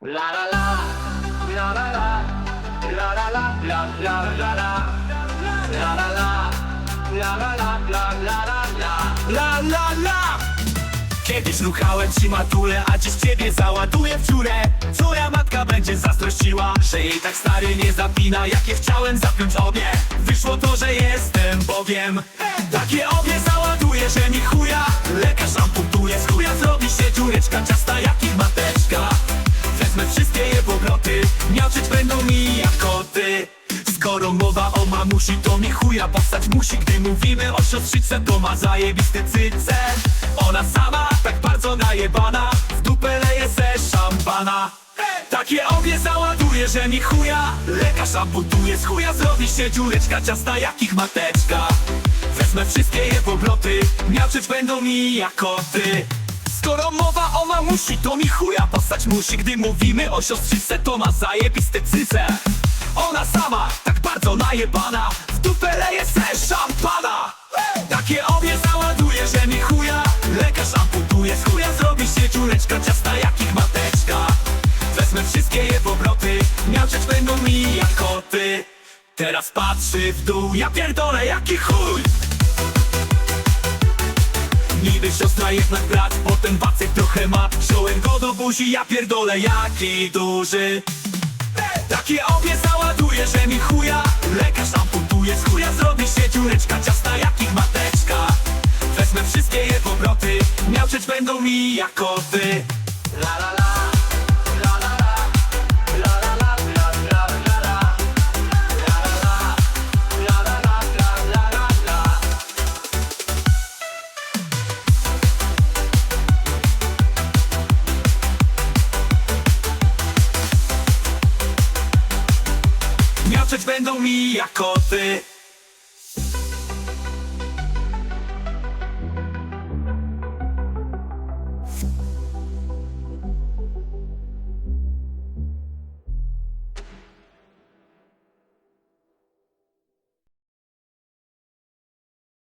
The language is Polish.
La la la, la la la, la la la, la la la la, la la la, la la la, la la la la, la la la. Kiedyś ruchałem ci matulę, a dziś ciebie załaduję w dziurę. Twoja matka będzie zazdrościła, że jej tak stary nie zapina. Jakie chciałem zapiąć obie, wyszło to, że jestem Bogiem. Takie obie załaduję, że mi chuja. Lekarz amputuje, z chuja zrobi się dziureczka Ciasta jakich je miauczyć będą mi jak koty. Skoro mowa o mamusi, to mi chuja powstać musi. Gdy mówimy o siostrzyce, to ma zajebiste cyce Ona sama, tak bardzo najebana. W dupę leje se szampana. Takie obie załaduje, że mi chuja. Lekarz amputuje, z chuja zrobi się dziureczka Ciasta jakich mateczka. Wezmę wszystkie je powroty, miauczyć będą mi jak koty Skoro mowa o mamusi, to mi chuja postać musi. Gdy mówimy o siostrzyce, to ma zajebiste cyce Ona sama, tak bardzo najebana. W dupę leje se szampana. Takie obie załaduje, że mi chuja. Lekarz amputuje, z chuja zrobi się dziureczka Ciasta jakich mateczka. Wezmę wszystkie je powroty, miauczeć będą mi jak koty. Teraz patrzy w dół, ja pierdolę jaki chuj Niby siostra jednak brat, potem wacek trochę ma. Wziąłem go do buzi, ja pierdolę jaki duży. Takie obie załaduje, że mi chuja. Lekarz amputuje, z chuja zrobi się dziureczka Ciasta jakich mateczka. Wezmę wszystkie je powroty, miauczeć będą mi jak koty Będą mi jak koty